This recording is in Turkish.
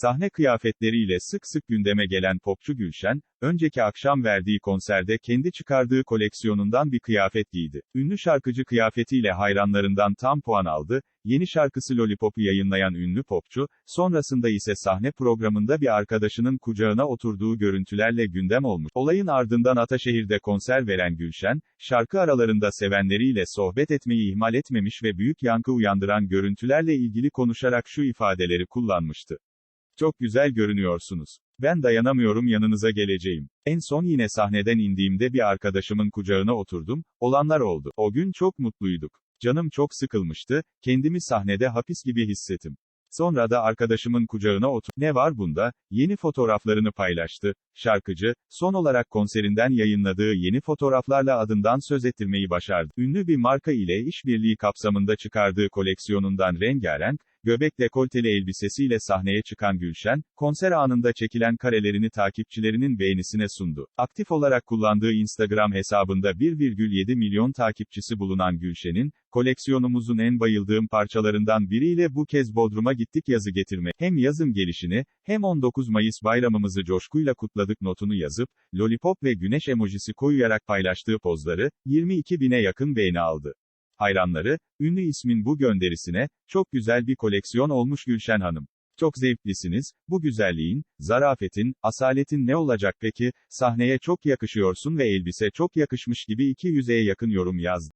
Sahne kıyafetleriyle sık sık gündeme gelen popçu Gülşen, önceki akşam verdiği konserde kendi çıkardığı koleksiyonundan bir kıyafet giydi. Ünlü şarkıcı kıyafetiyle hayranlarından tam puan aldı, yeni şarkısı Lollipop'u yayınlayan ünlü popçu, sonrasında ise sahne programında bir arkadaşının kucağına oturduğu görüntülerle gündem olmuş. Olayın ardından Ataşehir'de konser veren Gülşen, şarkı aralarında sevenleriyle sohbet etmeyi ihmal etmemiş ve büyük yankı uyandıran görüntülerle ilgili konuşarak şu ifadeleri kullanmıştı. Çok güzel görünüyorsunuz. Ben dayanamıyorum yanınıza geleceğim. En son yine sahneden indiğimde bir arkadaşımın kucağına oturdum, olanlar oldu. O gün çok mutluyduk. Canım çok sıkılmıştı, kendimi sahnede hapis gibi hissettim. Sonra da arkadaşımın kucağına otur. Ne var bunda? Yeni fotoğraflarını paylaştı. Şarkıcı, son olarak konserinden yayınladığı yeni fotoğraflarla adından söz ettirmeyi başardı. Ünlü bir marka ile işbirliği kapsamında çıkardığı koleksiyonundan rengarenk, göbek dekolteli elbisesiyle sahneye çıkan Gülşen, konser anında çekilen karelerini takipçilerinin beğenisine sundu. Aktif olarak kullandığı Instagram hesabında 1,7 milyon takipçisi bulunan Gülşen'in, koleksiyonumuzun en bayıldığım parçalarından biriyle bu kez Bodrum'a gittik yazı getirme. Hem yazın gelişini, hem 19 Mayıs bayramımızı coşkuyla kutladık notunu yazıp, lollipop ve güneş emojisi koyarak paylaştığı pozları, 22 bine yakın beğeni aldı. Hayranları, ünlü ismin bu gönderisine, çok güzel bir koleksiyon olmuş Gülşen Hanım. Çok zevklisiniz, bu güzelliğin, zarafetin, asaletin ne olacak peki, sahneye çok yakışıyorsun ve elbise çok yakışmış gibi 200'e yakın yorum yazdı.